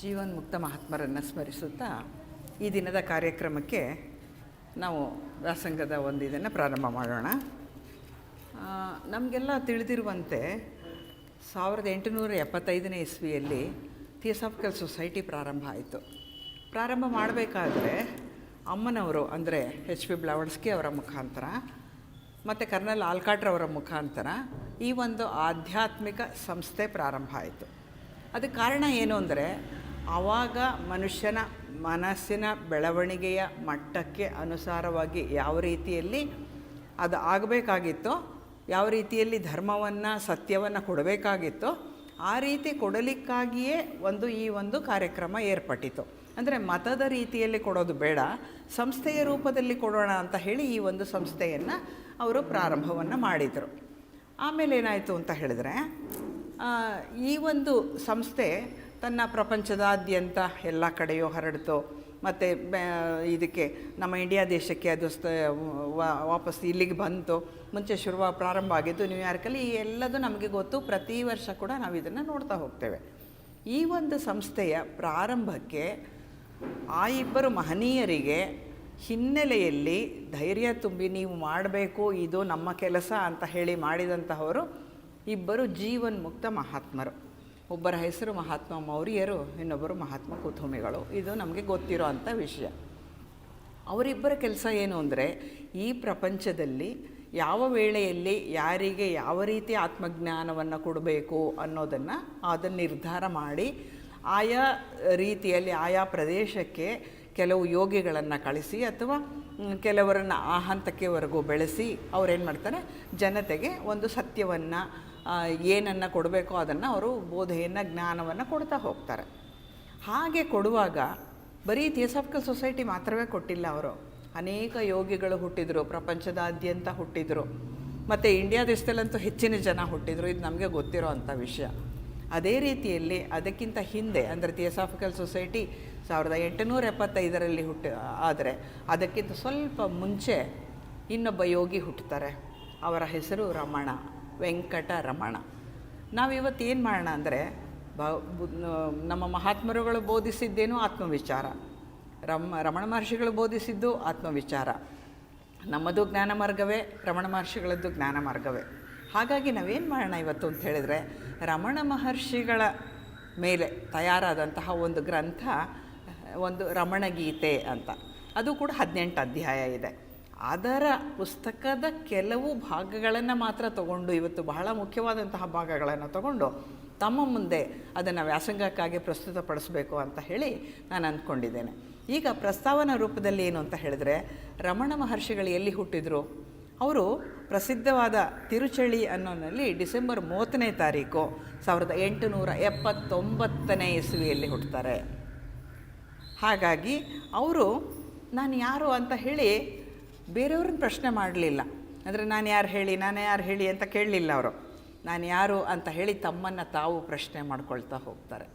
ಜೀವನ್ಮುಕ್ತ ಮಹಾತ್ಮರನ್ನು ಸ್ಮರಿಸುತ್ತಾ ಈ ದಿನದ ಕಾರ್ಯಕ್ರಮಕ್ಕೆ ನಾವು ವ್ಯಾಸಂಗದ ಒಂದು ಇದನ್ನು ಪ್ರಾರಂಭ ಮಾಡೋಣ. ನಮಗೆಲ್ಲ ತಿಳಿದಿರುವಂತೆ ಸಾವಿರದ ಎಂಟುನೂರ ಎಪ್ಪತ್ತೈದನೇ ಇಸ್ವಿಯಲ್ಲಿ ಥಿಯೋಸಾಫಿಕಲ್ ಸೊಸೈಟಿ ಪ್ರಾರಂಭ ಆಯಿತು. ಪ್ರಾರಂಭ ಮಾಡಬೇಕಾದ್ರೆ ಅಮ್ಮನವರು, ಅಂದರೆ ಎಚ್ ಪಿ ಬ್ಲಾವಡ್ಸ್ಕಿ ಅವರ ಮುಖಾಂತರ, ಮತ್ತು ಕರ್ನಲ್ ಆಲ್ಕಾಟ್ರವರ ಮುಖಾಂತರ ಈ ಒಂದು ಆಧ್ಯಾತ್ಮಿಕ ಸಂಸ್ಥೆ ಪ್ರಾರಂಭ ಆಯಿತು. ಅದಕ್ಕೆ ಕಾರಣ ಏನು ಅಂದರೆ ಆವಾಗ ಮನುಷ್ಯನ ಮನಸ್ಸಿನ ಬೆಳವಣಿಗೆಯ ಮಟ್ಟಕ್ಕೆ ಅನುಸಾರವಾಗಿ ಯಾವ ರೀತಿಯಲ್ಲಿ ಅದು ಆಗಬೇಕಾಗಿತ್ತೋ, ಯಾವ ರೀತಿಯಲ್ಲಿ ಧರ್ಮವನ್ನು, ಸತ್ಯವನ್ನು ಕೊಡಬೇಕಾಗಿತ್ತೋ, ಆ ರೀತಿ ಕೊಡಲಿಕ್ಕಾಗಿಯೇ ಒಂದು ಈ ಒಂದು ಕಾರ್ಯಕ್ರಮ ಏರ್ಪಟ್ಟಿತು ಅಂದರೆ ಮತದ ರೀತಿಯಲ್ಲಿ ಕೊಡೋದು ಬೇಡ, ಸಂಸ್ಥೆಯ ರೂಪದಲ್ಲಿ ಕೊಡೋಣ ಅಂತ ಹೇಳಿ ಈ ಒಂದು ಸಂಸ್ಥೆಯನ್ನು ಅವರು ಪ್ರಾರಂಭವನ್ನು ಮಾಡಿದರು. ಆಮೇಲೆ ಏನಾಯಿತು ಅಂತ ಹೇಳಿದ್ರೆ ಈ ಒಂದು ಸಂಸ್ಥೆ ತನ್ನ ಪ್ರಪಂಚದಾದ್ಯಂತ ಎಲ್ಲ ಕಡೆಯೂ ಹರಡಿತು. ಮತ್ತು ಇದಕ್ಕೆ ನಮ್ಮ ಇಂಡಿಯಾ ದೇಶಕ್ಕೆ ಅದು ವಾಪಸ್ ಇಲ್ಲಿಗೆ ಬಂತು. ಮುಂಚೆ ಶುರುವ ಪ್ರಾರಂಭ ಆಗಿದ್ದು ನ್ಯೂಯಾರ್ಕಲ್ಲಿ. ಈ ಎಲ್ಲದು ನಮಗೆ ಗೊತ್ತು. ಪ್ರತಿ ವರ್ಷ ಕೂಡ ನಾವು ಇದನ್ನು ನೋಡ್ತಾ ಹೋಗ್ತೇವೆ. ಈ ಒಂದು ಸಂಸ್ಥೆಯ ಪ್ರಾರಂಭಕ್ಕೆ ಆ ಇಬ್ಬರು ಮಹನೀಯರಿಗೆ ಹಿನ್ನೆಲೆಯಲ್ಲಿ ಧೈರ್ಯ ತುಂಬಿ ನೀವು ಮಾಡಬೇಕು, ಇದು ನಮ್ಮ ಕೆಲಸ ಅಂತ ಹೇಳಿ ಮಾಡಿದಂತಹವರು ಇಬ್ಬರು ಜೀವನ್ಮುಕ್ತ ಮಹಾತ್ಮರು. ಒಬ್ಬರ ಹೆಸರು ಮಹಾತ್ಮ, ಮೌರ್ಯರು, ಇನ್ನೊಬ್ಬರು ಮಹಾತ್ಮ ಕುತುಂಬಿಗಳು ಇದು ನಮಗೆ ಗೊತ್ತಿರೋ ಅಂಥ ವಿಷಯ. ಅವರಿಬ್ಬರ ಕೆಲಸ ಏನು ಅಂದರೆ, ಈ ಪ್ರಪಂಚದಲ್ಲಿ ಯಾವ ವೇಳೆಯಲ್ಲಿ ಯಾರಿಗೆ ಯಾವ ರೀತಿ ಆತ್ಮಜ್ಞಾನವನ್ನು ಕೊಡಬೇಕು ಅನ್ನೋದನ್ನು ಅದನ್ನು ನಿರ್ಧಾರ ಮಾಡಿ, ಆಯಾ ರೀತಿಯಲ್ಲಿ, ಆಯಾ ಪ್ರದೇಶಕ್ಕೆ ಕೆಲವು ಯೋಗಿಗಳನ್ನು ಕಳಿಸಿ ಅಥವಾ ಕೆಲವರನ್ನು ಆ ಹಂತಕ್ಕೆವರೆಗೂ ಬೆಳೆಸಿ ಅವ್ರೇನು ಮಾಡ್ತಾರೆ, ಜನತೆಗೆ ಒಂದು ಸತ್ಯವನ್ನು ಏನನ್ನು ಕೊಡಬೇಕೋ ಅದನ್ನು ಅವರು ಬೋಧೆಯನ್ನು, ಜ್ಞಾನವನ್ನು ಕೊಡ್ತಾ ಹೋಗ್ತಾರೆ. ಹಾಗೆ ಕೊಡುವಾಗ ಬರೀ ಥಿಯೋಸಾಫಿಕಲ್ ಸೊಸೈಟಿ ಮಾತ್ರವೇ ಕೊಟ್ಟಿಲ್ಲ ಅವರು. ಅನೇಕ ಯೋಗಿಗಳು ಹುಟ್ಟಿದರು, ಪ್ರಪಂಚದಾದ್ಯಂತ ಹುಟ್ಟಿದರು. ಮತ್ತು ಇಂಡಿಯಾ ದೇಶದಲ್ಲಂತೂ ಹೆಚ್ಚಿನ ಜನ ಹುಟ್ಟಿದರು, ಇದು ನಮಗೆ ಗೊತ್ತಿರೋ ಅಂಥ ವಿಷಯ. ಅದೇ ರೀತಿಯಲ್ಲಿ ಅದಕ್ಕಿಂತ ಹಿಂದೆ, ಅಂದರೆ ಥಿಯೋಸಾಫಿಕಲ್ ಸೊಸೈಟಿ ಸಾವಿರದ ಎಂಟುನೂರ ಎಪ್ಪತ್ತೈದರಲ್ಲಿ ಹುಟ್ಟಿ, ಆದರೆ ಅದಕ್ಕಿಂತ ಸ್ವಲ್ಪ ಮುಂಚೆ ಇನ್ನೊಬ್ಬ ಯೋಗಿ ಹುಟ್ಟುತ್ತಾರೆ ಅವರ ಹೆಸರು ರಮಣ. ವೆಂಕಟ ರಮಣ ನಾವಿವತ್ತು ಏನು ಮಾಡೋಣ ಅಂದರೆ ನಮ್ಮ ಮಹಾತ್ಮರುಗಳು ಬೋಧಿಸಿದ್ದೇನು ಆತ್ಮವಿಚಾರ. ರಮ, ರಮಣ ಮಹರ್ಷಿಗಳು ಬೋಧಿಸಿದ್ದು ಆತ್ಮವಿಚಾರ. ನಮ್ಮದು ಜ್ಞಾನ ಮಾರ್ಗವೇ, ರಮಣ ಮಹರ್ಷಿಗಳದ್ದು ಜ್ಞಾನ ಮಾರ್ಗವೇ. ಹಾಗಾಗಿ ನಾವೇನು ಮಾಡೋಣ ಇವತ್ತು ಅಂತ ಹೇಳಿದರೆ, ರಮಣ ಮಹರ್ಷಿಗಳ ಮೇಲೆ ತಯಾರಾದಂತಹ ಒಂದು ಗ್ರಂಥ, ಒಂದು ರಮಣಗೀತೆ ಅಂತ. ಅದು ಕೂಡ ಹದಿನೆಂಟು ಅಧ್ಯಾಯ ಇದೆ. ಅದರ ಪುಸ್ತಕದ ಕೆಲವು ಭಾಗಗಳನ್ನು ಮಾತ್ರ ತಗೊಂಡು ಇವತ್ತು ಬಹಳ ಮುಖ್ಯವಾದಂತಹ ಭಾಗಗಳನ್ನು ತಗೊಂಡು ತಮ್ಮ ಮುಂದೆ ಅದನ್ನು ವ್ಯಾಸಂಗಕ್ಕಾಗಿ ಪ್ರಸ್ತುತಪಡಿಸಬೇಕು ಅಂತ ಹೇಳಿ ನಾನು ಅಂದ್ಕೊಂಡಿದ್ದೇನೆ. ಈಗ ಪ್ರಸ್ತಾವನಾ ರೂಪದಲ್ಲಿ ಏನು ಅಂತ ಹೇಳಿದ್ರೆ, ರಮಣ ಮಹರ್ಷಿಗಳು ಎಲ್ಲಿ ಹುಟ್ಟಿದರು? ಅವರು ಪ್ರಸಿದ್ಧವಾದ ತಿರುಚಳಿ ಅನ್ನೋನಲ್ಲಿ ಡಿಸೆಂಬರ್ ಮೂವತ್ತನೇ ತಾರೀಕು, ಸಾವಿರದ ಎಂಟುನೂರ ಎಪ್ಪತ್ತೊಂಬತ್ತನೇ ಇಸುವಿಯಲ್ಲಿ ಹುಟ್ಟುತ್ತಾರೆ ಹಾಗಾಗಿ ಅವರು, ನಾನು ಯಾರು ಅಂತ ಹೇಳಿ ಬೇರೆಯವ್ರನ್ನ ಪ್ರಶ್ನೆ ಮಾಡಲಿಲ್ಲ. ಅಂದರೆ ನಾನು ಯಾರು ಹೇಳಿ, ನಾನು ಯಾರು ಹೇಳಿ ಅಂತ ಕೇಳಲಿಲ್ಲ ಅವರು. ನಾನು ಯಾರು ಅಂತ ಹೇಳಿ ತಮ್ಮನ್ನು ತಾವು ಪ್ರಶ್ನೆ ಮಾಡ್ಕೊಳ್ತಾ ಹೋಗ್ತಾರೆ.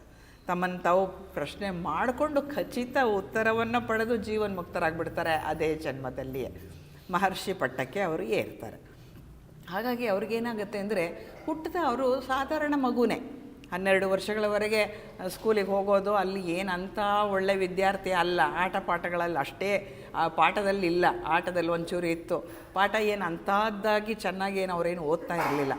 ತಮ್ಮನ್ನು ತಾವು ಪ್ರಶ್ನೆ ಮಾಡಿಕೊಂಡು ಖಚಿತ ಉತ್ತರವನ್ನು ಪಡೆದು ಜೀವನ್ಮುಕ್ತರಾಗ್ಬಿಡ್ತಾರೆ ಅದೇ ಜನ್ಮದಲ್ಲಿಯೇ. ಮಹರ್ಷಿ ಪಟ್ಟಕ್ಕೆ ಅವರು ಏರ್ತಾರೆ. ಹಾಗಾಗಿ ಅವ್ರಿಗೇನಾಗುತ್ತೆ ಅಂದರೆ ಹುಟ್ಟಿದ ಅವರು ಸಾಧಾರಣ ಮಗುನೇ. ಹನ್ನೆರಡು ವರ್ಷಗಳವರೆಗೆ ಸ್ಕೂಲಿಗೆ ಹೋಗೋದು, ಅಲ್ಲಿ ಏನಂತ ಒಳ್ಳೆ ವಿದ್ಯಾರ್ಥಿ ಅಲ್ಲ ಆಟ ಪಾಠಗಳಲ್ಲಿ ಅಷ್ಟೇ ಆ ಪಾಠದಲ್ಲಿ ಇಲ್ಲ, ಆಟದಲ್ಲಿ ಒಂಚೂರು ಇತ್ತು. ಪಾಠ ಏನು ಅಂಥದ್ದಾಗಿ ಚೆನ್ನಾಗಿ ಏನು ಅವರೇನು ಓದ್ತಾ ಇರಲಿಲ್ಲ.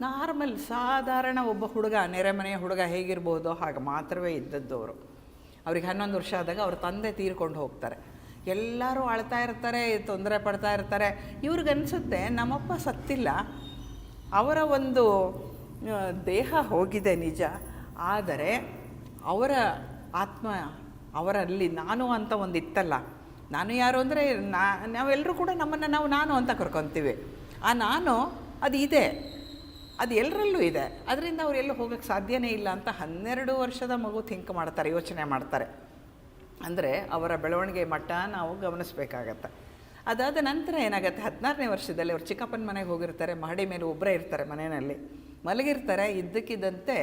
ನಾರ್ಮಲ್ ಸಾಧಾರಣ ಒಬ್ಬ ಹುಡುಗ ನೆರೆಮನೆಯ ಹುಡುಗ ಹೇಗಿರ್ಬೋದು, ಹಾಗೆ ಮಾತ್ರವೇ ಇದ್ದದ್ದು ಅವರು ಅವ್ರಿಗೆ ಹನ್ನೊಂದು ವರ್ಷ ಆದಾಗ ಅವ್ರ ತಂದೆ ತೀರ್ಕೊಂಡು ಹೋಗ್ತಾರೆ. ಎಲ್ಲರೂ ಅಳ್ತಾ ಇರ್ತಾರೆ, ತೊಂದರೆ ಪಡ್ತಾ ಇರ್ತಾರೆ. ಇವ್ರಿಗನ್ಸುತ್ತೆ ನಮ್ಮಪ್ಪ ಸತ್ತಿಲ್ಲ. ಅವರ ಒಂದು ದೇಹ ಹೋಗಿದೆ ನಿಜ. ಆದರೆ ಅವರ ಆತ್ಮ ಅವರಲ್ಲಿ, ನಾನು ಅಂತ ಒಂದು ಇತ್ತಲ್ಲ ನಾನು ಯಾರು ಅಂದರೆ ನಾ ನಾವೆಲ್ಲರೂ ಕೂಡ ನಮ್ಮನ್ನು ನಾವು ನಾನು ಅಂತ ಕರ್ಕೊತೀವಿ. ಆ ನಾನು ಅದು ಇದೆ. ಅದು ಎಲ್ಲರಲ್ಲೂ ಇದೆ. ಅದರಿಂದ ಅವ್ರು ಎಲ್ಲೂ ಹೋಗೋಕ್ಕೆ ಸಾಧ್ಯನೇ ಇಲ್ಲ ಅಂತ ಹನ್ನೆರಡು ವರ್ಷದ ಮಗು ಥಿಂಕ್ ಮಾಡ್ತಾರೆ, ಯೋಚನೆ ಮಾಡ್ತಾರೆ. ಅಂದರೆ ಅವರ ಬೆಳವಣಿಗೆ ಮಟ್ಟ ನಾವು ಗಮನಿಸಬೇಕಾಗತ್ತೆ. ಅದಾದ ನಂತರ ಏನಾಗುತ್ತೆ? ಹದಿನಾರನೇ ವರ್ಷದಲ್ಲಿ ಅವ್ರು ಚಿಕ್ಕಪ್ಪನ ಮನೆಗೆ ಹೋಗಿರ್ತಾರೆ, ಮಹಡಿ ಮೇಲೆ ಒಬ್ಬರೇ ಇರ್ತಾರೆ ಮನೆಯಲ್ಲಿ. ಮಲಗಿರ್ತಾರೆ, ಇದ್ದಕ್ಕಿದ್ದಂತೆ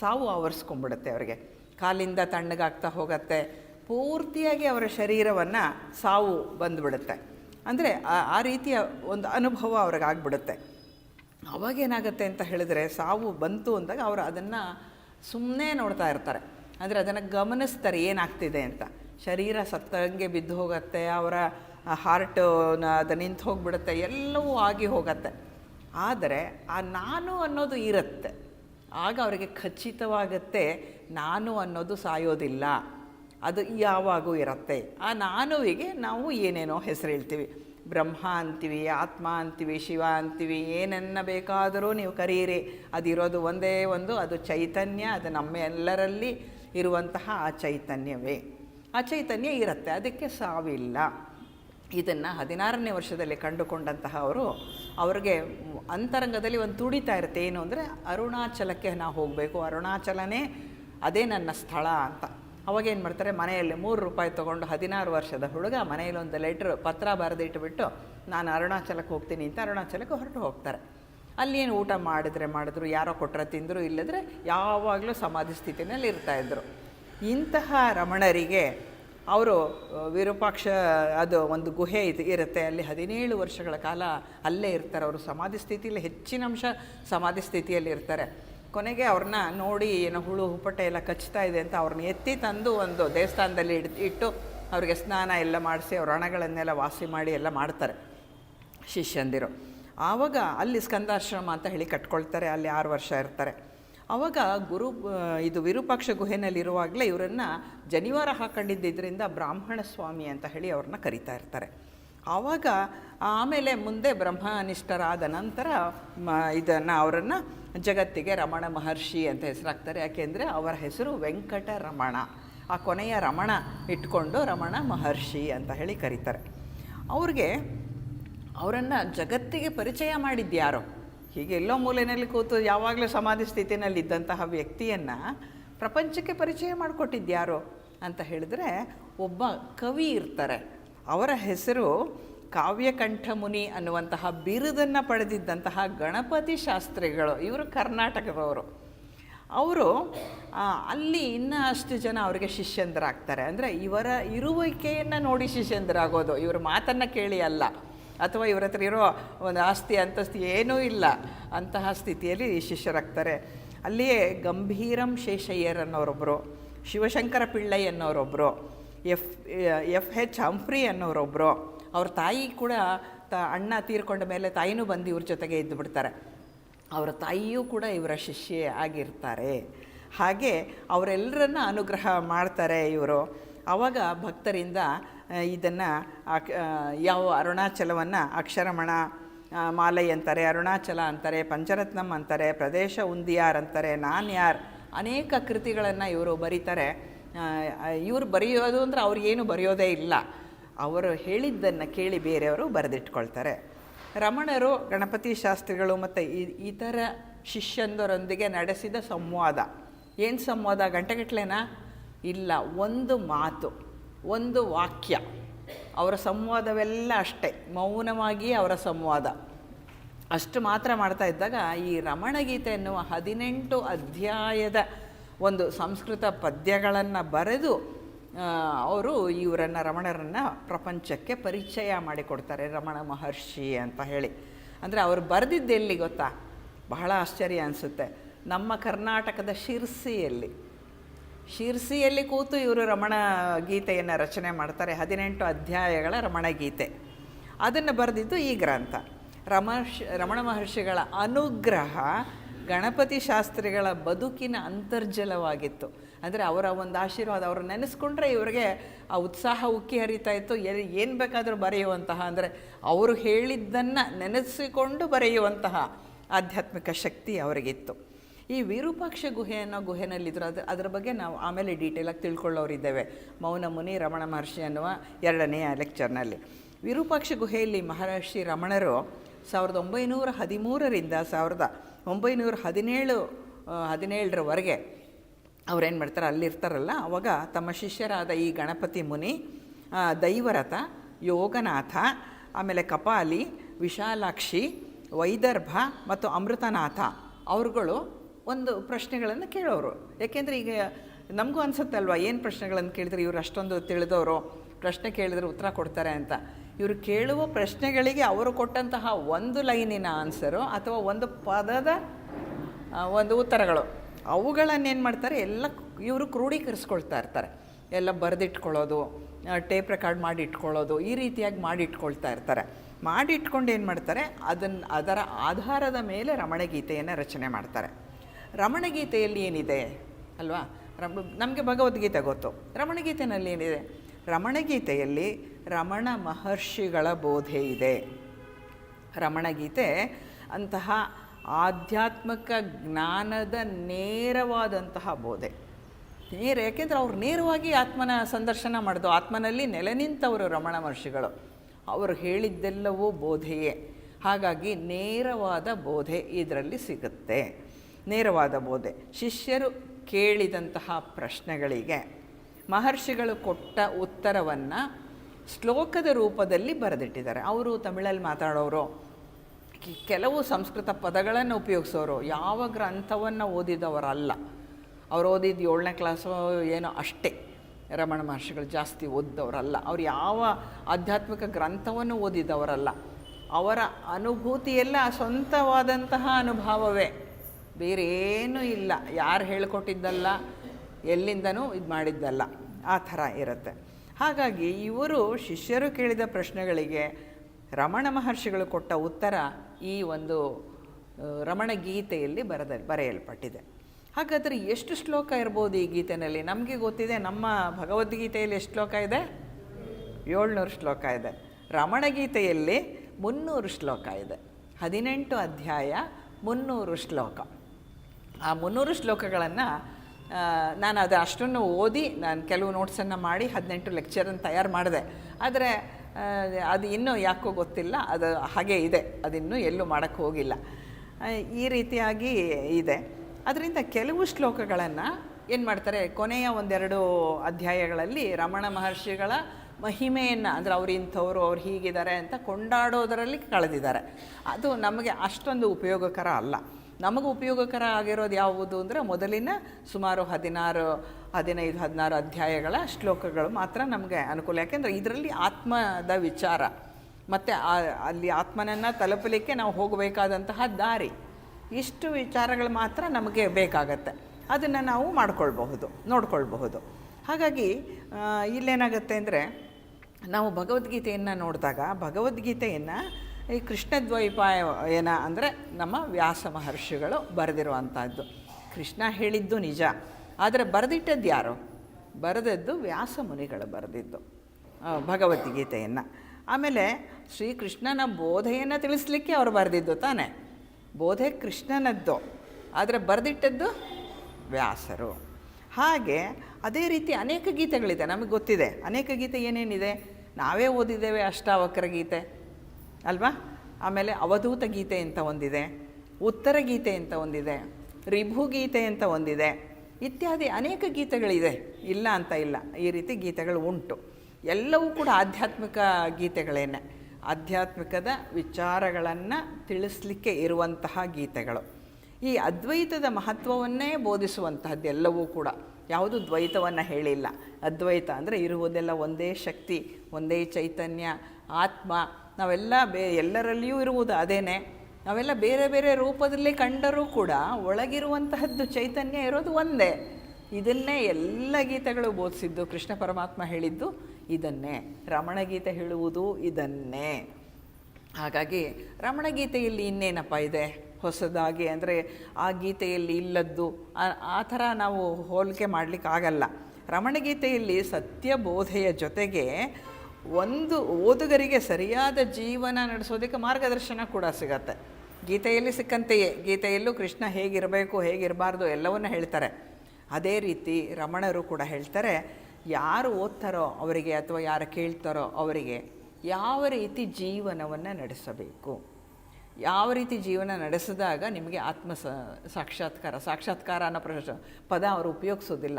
ಸಾವು ಆವರಿಸ್ಕೊಂಡ್ಬಿಡುತ್ತೆ ಅವರಿಗೆ. ಕಾಲಿಂದ ತಣ್ಣಗಾಗ್ತಾ ಹೋಗತ್ತೆ ಪೂರ್ತಿಯಾಗಿ ಅವರ ಶರೀರವನ್ನು ಸಾವು ಬಂದುಬಿಡುತ್ತೆ. ಅಂದರೆ ಆ- ರೀತಿಯ ಒಂದು ಅನುಭವ ಅವ್ರಿಗೆ ಆಗ್ಬಿಡುತ್ತೆ. ಅವಾಗೇನಾಗುತ್ತೆ ಅಂತ ಹೇಳಿದರೆ ಸಾವು ಬಂತು ಅಂದಾಗ ಅವರು ಅದನ್ನು ಸುಮ್ಮನೆ ನೋಡ್ತಾ ಇರ್ತಾರೆ. ಅಂದರೆ ಅದನ್ನು ಗಮನಿಸ್ತಾರೆ ಏನಾಗ್ತಿದೆ ಅಂತ. ಶರೀರ ಸತ್ತಂಗೆ ಬಿದ್ದು ಹೋಗುತ್ತೆ, ಅವರ ಹಾರ್ಟ್ ಅದು ನಿಂತು ಹೋಗ್ಬಿಡುತ್ತೆ, ಎಲ್ಲವೂ ಆಗಿ ಹೋಗತ್ತೆ. ಆದರೆ ಆ ನಾನು ಅನ್ನೋದು ಇರುತ್ತೆ. ಆಗ ಅವರಿಗೆ ಖಚಿತವಾಗುತ್ತೆ, ನಾನು ಅನ್ನೋದು ಸಾಯೋದಿಲ್ಲ. ಅದು ಯಾವಾಗೂ ಇರುತ್ತೆ. ಆ ನಾನುವಿಗೆ ನಾವು ಏನೇನೋ ಹೆಸರು ಹೇಳ್ತೀವಿ. ಬ್ರಹ್ಮ ಅಂತೀವಿ, ಆತ್ಮ ಅಂತೀವಿ, ಶಿವ ಅಂತೀವಿ, ಏನನ್ನ ಬೇಕಾದರೂ ನೀವು ಕರೀರಿ. ಅದಿರೋದು ಒಂದೇ ಒಂದು, ಅದು ಚೈತನ್ಯ, ಅದು ನಮ್ಮ ಎಲ್ಲರಲ್ಲಿ ಇರುವಂತಹ ಆ ಚೈತನ್ಯವೇ. ಆ ಚೈತನ್ಯ ಇರುತ್ತೆ, ಅದಕ್ಕೆ ಸಾವಿಲ್ಲ. ಇದನ್ನು ಹದಿನಾರನೇ ವರ್ಷದಲ್ಲಿ ಕಂಡುಕೊಂಡಂತಹ ಅವರು, ಅವ್ರಿಗೆ ಅಂತರಂಗದಲ್ಲಿ ಒಂದು ತುಡಿತಾ ಇರುತ್ತೆ. ಏನು ಅಂದರೆ ಅರುಣಾಚಲಕ್ಕೆ ನಾವು ಹೋಗಬೇಕು, ಅರುಣಾಚಲನೇ ಅದೇ ನನ್ನ ಸ್ಥಳ ಅಂತ. ಅವಾಗ ಏನು ಮಾಡ್ತಾರೆ? ಮನೆಯಲ್ಲಿ ಮೂರು ರೂಪಾಯಿ ತೊಗೊಂಡು ಹದಿನಾರು ವರ್ಷದ ಹುಡುಗ ಮನೆಯಲ್ಲಿ ಒಂದು ಲೆಟ್ರ್ ಪತ್ರ ಬರೆದಿಟ್ಬಿಟ್ಟು ನಾನು ಅರುಣಾಚಲಕ್ಕೆ ಹೋಗ್ತೀನಿ ಅಂತ ಅರುಣಾಚಲಕ್ಕೆ ಹೊರಟು ಹೋಗ್ತಾರೆ. ಅಲ್ಲಿ ಏನು ಊಟ ಮಾಡಿದರೆ ಮಾಡಿದ್ರು, ಯಾರೋ ಕೊಟ್ಟರೆ ತಿಂದರು, ಇಲ್ಲದ್ರೆ ಯಾವಾಗಲೂ ಸಮಾಧಿ ಸ್ಥಿತಿನಲ್ಲಿ ಇರ್ತಾಯಿದ್ರು ಇಂತಹ ರಮಣರಿಗೆ ಅವರು, ವಿರೂಪಾಕ್ಷ ಅದು ಒಂದು ಗುಹೆ ಇದು ಇರುತ್ತೆ, ಅಲ್ಲಿ ಹದಿನೇಳು ವರ್ಷಗಳ ಕಾಲ ಅಲ್ಲೇ ಇರ್ತಾರೆ. ಅವರು ಸಮಾಧಿ ಸ್ಥಿತಿಯಲ್ಲಿ ಹೆಚ್ಚಿನ ಅಂಶ ಸಮಾಧಿ ಸ್ಥಿತಿಯಲ್ಲಿ ಇರ್ತಾರೆ. ಕೊನೆಗೆ ಅವ್ರನ್ನ ನೋಡಿ ಏನೋ ಹುಳು ಹುಪ್ಪಟೆ ಎಲ್ಲ ಕಚ್ತಾ ಇದೆ ಅಂತ ಅವ್ರನ್ನ ಎತ್ತಿ ತಂದು ಒಂದು ದೇವಸ್ಥಾನದಲ್ಲಿ ಇಡ್, ಇಟ್ಟು ಅವ್ರಿಗೆ ಸ್ನಾನ ಎಲ್ಲ ಮಾಡಿಸಿ ಅವ್ರ ಹಣಗಳನ್ನೆಲ್ಲ ವಾಸಿ ಮಾಡಿ ಎಲ್ಲ ಮಾಡ್ತಾರೆ ಶಿಷ್ಯಂದಿರು. ಆವಾಗ ಅಲ್ಲಿ ಸ್ಕಂದಾಶ್ರಮ ಅಂತ ಹೇಳಿ ಕಟ್ಕೊಳ್ತಾರೆ, ಅಲ್ಲಿ ಆರು ವರ್ಷ ಇರ್ತಾರೆ. ಆವಾಗ ಗುರು ಇದು ವಿರೂಪಾಕ್ಷ ಗುಹೆನಲ್ಲಿರುವಾಗಲೇ ಇವರನ್ನು ಜನಿವಾರ ಹಾಕೊಂಡಿದ್ದರಿಂದ ಬ್ರಾಹ್ಮಣ ಸ್ವಾಮಿ ಅಂತ ಹೇಳಿ ಅವ್ರನ್ನ ಕರಿತಾ ಇರ್ತಾರೆ. ಆವಾಗ ಆಮೇಲೆ ಮುಂದೆ ಬ್ರಹ್ಮನಿಷ್ಠರಾದ ನಂತರ ಇದನ್ನು ಅವರನ್ನು ಜಗತ್ತಿಗೆ ರಮಣ ಮಹರ್ಷಿ ಅಂತ ಹೆಸರಾಗ್ತಾರೆ. ಯಾಕೆಂದರೆ ಅವರ ಹೆಸರು ವೆಂಕಟ ರಮಣ ಆ ಕೊನೆಯ ರಮಣ ಇಟ್ಕೊಂಡು ರಮಣ ಮಹರ್ಷಿ ಅಂತ ಹೇಳಿ ಕರೀತಾರೆ. ಅವ್ರಿಗೆ ಅವರನ್ನು ಜಗತ್ತಿಗೆ ಪರಿಚಯ ಮಾಡಿದ್ಯಾರೋ? ಹೀಗೆ ಎಲ್ಲೋ ಮೂಲೆಯಲ್ಲಿ ಕೂತು ಯಾವಾಗಲೂ ಸಮಾಧಿ ಸ್ಥಿತಿನಲ್ಲಿ ಇದ್ದಂತಹ ವ್ಯಕ್ತಿಯನ್ನು ಪ್ರಪಂಚಕ್ಕೆ ಪರಿಚಯ ಮಾಡಿಕೊಟ್ಟಿದ್ಯಾರೋ ಅಂತ ಹೇಳಿದ್ರೆ ಒಬ್ಬ ಕವಿ ಇರ್ತಾರೆ. ಅವರ ಹೆಸರು ಕಾವ್ಯಕಂಠ ಮುನಿ ಅನ್ನುವಂತಹ ಬಿರುದನ್ನು ಪಡೆದಿದ್ದಂತಹ ಗಣಪತಿ ಶಾಸ್ತ್ರಿಗಳು, ಇವರು ಕರ್ನಾಟಕದವರು. ಅವರು ಅಲ್ಲಿ ಇನ್ನೂ ಅಷ್ಟು ಜನ ಅವರಿಗೆ ಶಿಷ್ಯಂದರಾಗ್ತಾರೆ. ಅಂದರೆ ಇವರ ಇರುವಿಕೆಯನ್ನು ನೋಡಿ ಶಿಷ್ಯಂದರಾಗೋದು. ಇವರ ಮಾತನ್ನು ಕೇಳಿ ಅಲ್ಲ. ಅಥವಾ ಇವರ ಹತ್ರ ಇರೋ ಒಂದು ಆಸ್ತಿ, ಅಂತಸ್ತಿ ಏನೂ ಇಲ್ಲ ಅಂತಹ ಸ್ಥಿತಿಯಲ್ಲಿ ಶಿಷ್ಯರಾಗ್ತಾರೆ. ಅಲ್ಲಿಯೇ ಗಂಭೀರಂ ಶೇಷಯ್ಯರ್ ಅನ್ನೋರೊಬ್ಬರು ಶಿವಶಂಕರ ಪಿಳ್ಳೈ ಅನ್ನೋರೊಬ್ಬರು ಎಫ್ ಎಫ್ ಹೆಚ್ ಹಂಫ್ರಿ ಅನ್ನೋರೊಬ್ಬರು ಅವ್ರ ತಾಯಿ ಕೂಡ ತ ಅಣ್ಣ ತೀರ್ಕೊಂಡ ಮೇಲೆ ತಾಯಿನೂ ಬಂದು ಇವ್ರ ಜೊತೆಗೆ ಇದ್ದು ಬಿಡ್ತಾರೆ. ಅವರ ತಾಯಿಯೂ ಕೂಡ ಇವರ ಶಿಷ್ಯೆ ಆಗಿರ್ತಾರೆ. ಹಾಗೆ ಅವರೆಲ್ಲರನ್ನ ಅನುಗ್ರಹ ಮಾಡ್ತಾರೆ ಇವರು. ಆವಾಗ ಭಕ್ತರಿಂದ ಇದನ್ನು ಯಾವ ಅರುಣಾಚಲವನ್ನು ಅಕ್ಷರಮಣ ಮಾಲೈ ಅಂತಾರೆ, ಅರುಣಾಚಲ ಅಂತಾರೆ, ಪಂಚರತ್ನಂ ಅಂತಾರೆ, ಪ್ರದೇಶ ಉಂದಿಯಾರ್ ಅಂತಾರೆ, ನಾನ್ಯಾರ್ ಅನೇಕ ಕೃತಿಗಳನ್ನು ಇವರು ಬರೀತಾರೆ. ಇವರು ಬರೆಯೋದು ಅಂದರೆ ಅವ್ರಿಗೇನು ಬರೆಯೋದೇ ಇಲ್ಲ. ಅವರು ಹೇಳಿದ್ದನ್ನು ಕೇಳಿ ಬೇರೆಯವರು ಬರೆದಿಟ್ಕೊಳ್ತಾರೆ. ರಮಣರು, ಗಣಪತಿ ಶಾಸ್ತ್ರಿಗಳು ಮತ್ತು ಇತರ ಶಿಷ್ಯಂದರೊಂದಿಗೆ ನಡೆಸಿದ ಸಂವಾದ. ಏನು ಸಂವಾದ? ಗಂಟೆಗಟ್ಟಲೆನಾ ಇಲ್ಲ, ಒಂದು ಮಾತು, ಒಂದು ವಾಕ್ಯ. ಅವರ ಸಂವಾದವೆಲ್ಲ ಅಷ್ಟೇ, ಮೌನವಾಗಿ ಅವರ ಸಂವಾದ. ಅಷ್ಟು ಮಾತ್ರ ಮಾಡ್ತಾ ಇದ್ದಾಗ ಈ ರಮಣಗೀತೆ ಎನ್ನುವ ಹದಿನೆಂಟು ಅಧ್ಯಾಯದ ಒಂದು ಸಂಸ್ಕೃತ ಪದ್ಯಗಳನ್ನು ಬರೆದು ಅವರು ಇವರನ್ನು ರಮಣರನ್ನು ಪ್ರಪಂಚಕ್ಕೆ ಪರಿಚಯ ಮಾಡಿಕೊಡ್ತಾರೆ, ರಮಣ ಮಹರ್ಷಿ ಅಂತ ಹೇಳಿ. ಅಂದರೆ ಅವರು ಬರೆದಿದ್ದು ಎಲ್ಲಿ ಗೊತ್ತಾ? ಬಹಳ ಆಶ್ಚರ್ಯ ಅನಿಸುತ್ತೆ. ನಮ್ಮ ಕರ್ನಾಟಕದ ಶಿರ್ಸಿಯಲ್ಲಿ. ಶಿರ್ಸಿಯಲ್ಲಿ ಕೂತು ಇವರು ರಮಣ ಗೀತೆಯನ್ನು ರಚನೆ ಮಾಡ್ತಾರೆ, ಹದಿನೆಂಟು ಅಧ್ಯಾಯಗಳ ರಮಣ ಗೀತೆ. ಅದನ್ನು ಬರೆದಿದ್ದು ಈ ಗ್ರಂಥ. ರಮಹರ್ಷಿ ರಮಣ ಮಹರ್ಷಿಗಳ ಅನುಗ್ರಹ ಗಣಪತಿ ಶಾಸ್ತ್ರಿಗಳ ಬದುಕಿನ ಅಂತರ್ಜಲವಾಗಿತ್ತು. ಅಂದರೆ ಅವರ ಒಂದು ಆಶೀರ್ವಾದ ಅವರು ನೆನೆಸ್ಕೊಂಡ್ರೆ ಇವರಿಗೆ ಆ ಉತ್ಸಾಹ ಉಕ್ಕಿ ಹರಿತಾ ಇತ್ತು. ಎಲ್ಲಿ ಏನು ಬೇಕಾದರೂ ಬರೆಯುವಂತಹ, ಅಂದರೆ ಅವರು ಹೇಳಿದ್ದನ್ನು ನೆನೆಸಿಕೊಂಡು ಬರೆಯುವಂತಹ ಆಧ್ಯಾತ್ಮಿಕ ಶಕ್ತಿ ಅವರಿಗಿತ್ತು. ಈ ವಿರೂಪಾಕ್ಷ ಗುಹೆ ಅನ್ನೋ ಗುಹೆನಲ್ಲಿದ್ದರು ಅದು ಅದರ ಬಗ್ಗೆ ನಾವು ಆಮೇಲೆ ಡೀಟೇಲಾಗಿ ತಿಳ್ಕೊಳ್ಳೋರಿದ್ದೇವೆ. ಮೌನ ಮುನಿ ರಮಣ ಮಹರ್ಷಿ ಅನ್ನುವ ಎರಡನೆಯ ಲೆಕ್ಚರ್ನಲ್ಲಿ ವಿರೂಪಾಕ್ಷ ಗುಹೆಯಲ್ಲಿ ಮಹರ್ಷಿ ರಮಣರು ಸಾವಿರದ ಒಂಬೈನೂರ ಹದಿಮೂರರಿಂದ ಸಾವಿರದ ಒಂಬೈನೂರ ಹದಿನೇಳು ಹದಿನೇಳರವರೆಗೆ ಅವ್ರೇನು ಮಾಡ್ತಾರೆ, ಅಲ್ಲಿರ್ತಾರಲ್ಲ, ಅವಾಗ ತಮ್ಮ ಶಿಷ್ಯರಾದ ಈ ಗಣಪತಿ ಮುನಿ ದೈವರಥ, ಯೋಗನಾಥ, ಆಮೇಲೆ ಕಪಾಲಿ, ವಿಶಾಲಾಕ್ಷಿ, ವೈದರ್ಭ ಮತ್ತು ಅಮೃತನಾಥ, ಅವ್ರುಗಳು ಒಂದು ಪ್ರಶ್ನೆಗಳನ್ನು ಕೇಳೋರು. ಯಾಕೆಂದರೆ ಈಗ ನಮಗೂ ಅನಿಸುತ್ತಲ್ವ, ಏನು ಪ್ರಶ್ನೆಗಳನ್ನು ಕೇಳಿದ್ರೆ ಇವರು ಅಷ್ಟೊಂದು ತಿಳಿದವರು, ಪ್ರಶ್ನೆ ಕೇಳಿದ್ರೆ ಉತ್ತರ ಕೊಡ್ತಾರೆ ಅಂತ. ಇವರು ಕೇಳುವ ಪ್ರಶ್ನೆಗಳಿಗೆ ಅವರು ಕೊಟ್ಟಂತಹ ಒಂದು ಲೈನಿನ ಆನ್ಸರು ಅಥವಾ ಒಂದು ಪದದ ಒಂದು ಉತ್ತರಗಳು. ಅವುಗಳನ್ನೇನು ಮಾಡ್ತಾರೆ? ಎಲ್ಲ ಇವರು ಕ್ರೋಢೀಕರಿಸ್ಕೊಳ್ತಾ ಇರ್ತಾರೆ. ಎಲ್ಲ ಬರೆದಿಟ್ಕೊಳ್ಳೋದು ಟೇಪ್ ರೆಕಾರ್ಡ್ ಮಾಡಿ ಇಟ್ಕೊಳ್ಳೋದು ಈ ರೀತಿಯಾಗಿ ಮಾಡಿ ಇಟ್ಕೊಳ್ತಾ ಇರ್ತಾರೆ. ಮಾಡಿ ಇಟ್ಕೊಂಡು ಏನು ಮಾಡ್ತಾರೆ? ಅದನ್ನು ಅದರ ಆಧಾರದ ಮೇಲೆ ರಮಣಗೀತೆಯನ್ನು ರಚನೆ ಮಾಡ್ತಾರೆ. ರಮಣಗೀತೆಯಲ್ಲಿ ಏನಿದೆ ಅಲ್ವಾ? ರಮ, ನಮಗೆ ಭಗವದ್ಗೀತೆ ಗೊತ್ತು. ರಮಣಗೀತೆಯಲ್ಲಿ ಏನಿದೆ? ರಮಣಗೀತೆಯಲ್ಲಿ ರಮಣ ಮಹರ್ಷಿಗಳ ಬೋಧೆ ಇದೆ. ರಮಣಗೀತೆ ಅಂತಹ ಆಧ್ಯಾತ್ಮಿಕ ಜ್ಞಾನದ ನೇರವಾದಂತಹ ಬೋಧೆ. ನೇರ ಯಾಕೆಂದರೆ ಅವ್ರು ನೇರವಾಗಿ ಆತ್ಮನ ಸಂದರ್ಶನ ಮಾಡಿದ್ರು ಆತ್ಮನಲ್ಲಿ ನೆಲೆ ನಿಂತವರು ರಮಣ ಮಹರ್ಷಿಗಳು. ಅವರು ಹೇಳಿದ್ದೆಲ್ಲವೂ ಬೋಧೆಯೇ. ಹಾಗಾಗಿ ನೇರವಾದ ಬೋಧೆ ಇದರಲ್ಲಿ ಸಿಗುತ್ತೆ. ನೇರವಾದ ಬೋಧೆ. ಶಿಷ್ಯರು ಕೇಳಿದಂತಹ ಪ್ರಶ್ನೆಗಳಿಗೆ ಮಹರ್ಷಿಗಳು ಕೊಟ್ಟ ಉತ್ತರವನ್ನು ಶ್ಲೋಕದ ರೂಪದಲ್ಲಿ ಬರೆದಿಟ್ಟಿದ್ದಾರೆ. ಅವರು ತಮಿಳಲ್ಲಿ ಮಾತಾಡೋರು ಕೆಲವು ಸಂಸ್ಕೃತ ಪದಗಳನ್ನು ಉಪಯೋಗಿಸೋರು, ಯಾವ ಗ್ರಂಥವನ್ನು ಓದಿದವರಲ್ಲ. ಅವ್ರು ಓದಿದ್ದು ಏಳನೇ ಕ್ಲಾಸು ಏನೋ ಅಷ್ಟೇ. ರಮಣ ಮಹರ್ಷಿಗಳು ಜಾಸ್ತಿ ಓದಿದವರಲ್ಲ. ಅವ್ರು ಯಾವ ಆಧ್ಯಾತ್ಮಿಕ ಗ್ರಂಥವನ್ನು ಓದಿದವರಲ್ಲ. ಅವರ ಅನುಭೂತಿಯೆಲ್ಲ ಸ್ವಂತವಾದಂತಹ ಅನುಭವವೇ. ಬೇರೆ ಏನೂ ಇಲ್ಲ. ಯಾರು ಹೇಳಿಕೊಟ್ಟಿದ್ದಲ್ಲ, ಎಲ್ಲಿಂದನೂ ಇದು ಮಾಡಿದ್ದಲ್ಲ. ಆ ಥರ ಇರುತ್ತೆ. ಹಾಗಾಗಿ ಇವರು ಶಿಷ್ಯರು ಕೇಳಿದ ಪ್ರಶ್ನೆಗಳಿಗೆ ರಮಣ ಮಹರ್ಷಿಗಳು ಕೊಟ್ಟ ಉತ್ತರ ಈ ಒಂದು ರಮಣ ಗೀತೆಯಲ್ಲಿ ಬರೆದ, ಬರೆಯಲ್ಪಟ್ಟಿದೆ. ಹಾಗಾದರೆ ಎಷ್ಟು ಶ್ಲೋಕ ಇರ್ಬೋದು ಈ ಗೀತೆಯಲ್ಲಿ ನಮಗೆ ಗೊತ್ತಿದೆ ನಮ್ಮ ಭಗವದ್ಗೀತೆಯಲ್ಲಿ ಎಷ್ಟು ಶ್ಲೋಕ ಇದೆ? ಏಳ್ನೂರು ಶ್ಲೋಕ ಇದೆ. ರಮಣ ಗೀತೆಯಲ್ಲಿ ಮುನ್ನೂರು ಶ್ಲೋಕ ಇದೆ. ಹದಿನೆಂಟು ಅಧ್ಯಾಯ ಮುನ್ನೂರು ಶ್ಲೋಕ. ಆ ಮುನ್ನೂರು ಶ್ಲೋಕಗಳನ್ನು ನಾನು ಅದು ಅಷ್ಟನ್ನು ಓದಿ ನಾನು ಕೆಲವು ನೋಟ್ಸನ್ನು ಮಾಡಿ ಹದಿನೆಂಟು ಲೆಕ್ಚರನ್ನು ತಯಾರು ಮಾಡಿದೆ. ಆದರೆ ಅದು ಇನ್ನೂ ಯಾಕೋ ಗೊತ್ತಿಲ್ಲ, ಅದು ಹಾಗೆ ಇದೆ, ಅದಿನ್ನೂ ಎಲ್ಲೂ ಮಾಡೋಕ್ಕೆ ಹೋಗಿಲ್ಲ. ಈ ರೀತಿಯಾಗಿ ಇದೆ. ಅದರಿಂದ ಕೆಲವು ಶ್ಲೋಕಗಳನ್ನು ಏನು ಮಾಡ್ತಾರೆ, ಕೊನೆಯ ಒಂದೆರಡು ಅಧ್ಯಾಯಗಳಲ್ಲಿ ರಮಣ ಮಹರ್ಷಿಗಳ ಮಹಿಮೆಯನ್ನು, ಅಂದರೆ ಅವ್ರು ಇಂಥವ್ರು, ಅವ್ರು ಹೀಗಿದ್ದಾರೆ ಅಂತ ಕೊಂಡಾಡೋದರಲ್ಲಿ ಕಳೆದಿದ್ದಾರೆ. ಅದು ನಮಗೆ ಅಷ್ಟೊಂದು ಉಪಯೋಗಕರ ಅಲ್ಲ. ನಮಗೆ ಉಪಯೋಗಕರ ಆಗಿರೋದು ಯಾವುದು ಅಂದರೆ ಮೊದಲಿನ ಸುಮಾರು ಹದಿನಾರು, ಹದಿನೈದು, ಹದಿನಾರು ಅಧ್ಯಾಯಗಳ ಶ್ಲೋಕಗಳು ಮಾತ್ರ ನಮಗೆ ಅನುಕೂಲ. ಯಾಕೆಂದರೆ ಇದರಲ್ಲಿ ಆತ್ಮದ ವಿಚಾರ, ಮತ್ತು ಅಲ್ಲಿ ಆತ್ಮನನ್ನು ತಲುಪಲಿಕ್ಕೆ ನಾವು ಹೋಗಬೇಕಾದಂತಹ ದಾರಿ, ಇಷ್ಟು ವಿಚಾರಗಳು ಮಾತ್ರ ನಮಗೆ ಬೇಕಾಗತ್ತೆ. ಅದನ್ನು ನಾವು ಮಾಡ್ಕೊಳ್ಬಹುದು, ನೋಡ್ಕೊಳ್ಬಹುದು. ಹಾಗಾಗಿ ಇಲ್ಲೇನಾಗುತ್ತೆ ಅಂದರೆ ನಾವು ಭಗವದ್ಗೀತೆಯನ್ನು ನೋಡಿದಾಗ ಭಗವದ್ಗೀತೆಯನ್ನು ಈ ಕೃಷ್ಣದ್ವೈಪಾಯನ ಅಂದರೆ ನಮ್ಮ ವ್ಯಾಸ ಮಹರ್ಷಿಗಳು ಬರೆದಿರುವಂಥದ್ದು ಕೃಷ್ಣ ಹೇಳಿದ್ದು ನಿಜ, ಆದರೆ ಬರೆದಿಟ್ಟದ್ದು ಯಾರು? ಬರೆದದ್ದು ವ್ಯಾಸ ಮುನಿಗಳು ಬರೆದಿದ್ದು ಭಗವದ್ಗೀತೆಯನ್ನು. ಆಮೇಲೆ ಶ್ರೀಕೃಷ್ಣನ ಬೋಧೆಯನ್ನು ತಿಳಿಸ್ಲಿಕ್ಕೆ ಅವರು ಬರೆದಿದ್ದು ತಾನೇ. ಬೋಧೆ ಕೃಷ್ಣನದ್ದು, ಆದರೆ ಬರೆದಿಟ್ಟದ್ದು ವ್ಯಾಸರು. ಹಾಗೆ ಅದೇ ರೀತಿ ಅನೇಕ ಗೀತೆಗಳಿದೆ, ನಮಗೆ ಗೊತ್ತಿದೆ. ಅನೇಕ ಗೀತೆ ಏನೇನಿದೆ? ನಾವೇ ಓದಿದ್ದೇವೆ ಅಷ್ಟಾವಕ್ರ ಗೀತೆ. ಅಲ್ವಾ? ಆಮೇಲೆ ಅವಧೂತ ಗೀತೆ ಅಂತ ಒಂದಿದೆ, ಉತ್ತರ ಗೀತೆ ಅಂತ ಒಂದಿದೆ, ರಿಭು ಗೀತೆ ಅಂತ ಒಂದಿದೆ, ಇತ್ಯಾದಿ ಅನೇಕ ಗೀತೆಗಳಿದೆ. ಇಲ್ಲ ಅಂತ ಇಲ್ಲ, ಈ ರೀತಿ ಗೀತೆಗಳು ಉಂಟು. ಎಲ್ಲವೂ ಕೂಡ ಆಧ್ಯಾತ್ಮಿಕ ಗೀತೆಗಳೇನೆ. ಆಧ್ಯಾತ್ಮಿಕದ ವಿಚಾರಗಳನ್ನು ತಿಳಿಸ್ಲಿಕ್ಕೆ ಇರುವಂತಹ ಗೀತೆಗಳು. ಈ ಅದ್ವೈತದ ಮಹತ್ವವನ್ನೇ ಬೋಧಿಸುವಂತಹದ್ದು ಎಲ್ಲವೂ ಕೂಡ. ಯಾವುದು ದ್ವೈತವನ್ನು ಹೇಳಿಲ್ಲ. ಅದ್ವೈತ ಅಂದರೆ ಇರುವುದೆಲ್ಲ ಒಂದೇ ಶಕ್ತಿ, ಒಂದೇ ಚೈತನ್ಯ ಆತ್ಮ. ನಾವೆಲ್ಲ ಬೇ, ಎಲ್ಲರಲ್ಲಿಯೂ ಇರುವುದು ಅದೇನೆ. ನಾವೆಲ್ಲ ಬೇರೆ ಬೇರೆ ರೂಪದಲ್ಲಿ ಕಂಡರೂ ಕೂಡ ಒಳಗಿರುವಂತಹದ್ದು ಚೈತನ್ಯ ಇರೋದು ಒಂದೇ. ಇದನ್ನೇ ಎಲ್ಲ ಗೀತೆಗಳು ಬೋಧಿಸಿದ್ದು ಕೃಷ್ಣ ಪರಮಾತ್ಮ ಹೇಳಿದ್ದು ಇದನ್ನೇ. ರಮಣ ಗೀತೆ ಹೇಳುವುದು ಇದನ್ನೇ. ಹಾಗಾಗಿ ರಮಣ ಗೀತೆಯಲ್ಲಿ ಇನ್ನೇನಪ್ಪ ಇದೆ? ಹೊಸದಾಗಿ ಅಂದರೆ ಆ ಗೀತೆಯಲ್ಲಿ ಇಲ್ಲದ್ದು, ಆ- ಥರ ನಾವು ಹೋಲಿಕೆ ಮಾಡಲಿಕ್ಕಾಗಲ್ಲ. ಸತ್ಯ ಬೋಧೆಯ ಜೊತೆಗೆ ಒಂದು ಓದುಗರಿಗೆ ಸರಿಯಾದ ಜೀವನ ನಡೆಸೋದಕ್ಕೆ ಮಾರ್ಗದರ್ಶನ ಕೂಡ ಸಿಗತ್ತೆ. ಗೀತೆಯಲ್ಲಿ ಸಿಕ್ಕಂತೆಯೇ, ಗೀತೆಯಲ್ಲೂ ಕೃಷ್ಣ ಹೇಗಿರಬೇಕು, ಹೇಗಿರಬಾರ್ದು ಎಲ್ಲವನ್ನು ಹೇಳ್ತಾರೆ. ಅದೇ ರೀತಿ ರಮಣರು ಕೂಡ ಹೇಳ್ತಾರೆ, ಯಾರು ಓದ್ತಾರೋ ಅವರಿಗೆ ಅಥವಾ ಯಾರು ಕೇಳ್ತಾರೋ ಅವರಿಗೆ ಯಾವ ರೀತಿ ಜೀವನವನ್ನು ನಡೆಸಬೇಕು? ಯಾವ ರೀತಿ ಜೀವನ ನಡೆಸಿದಾಗ ನಿಮಗೆ ಆತ್ಮ ಸಾಕ್ಷಾತ್ಕಾರ ಸಾಕ್ಷಾತ್ಕಾರ ಅನ್ನೋ ಪ್ರಶ್ನೆ ಪದ ಅವರು ಉಪಯೋಗಿಸೋದಿಲ್ಲ.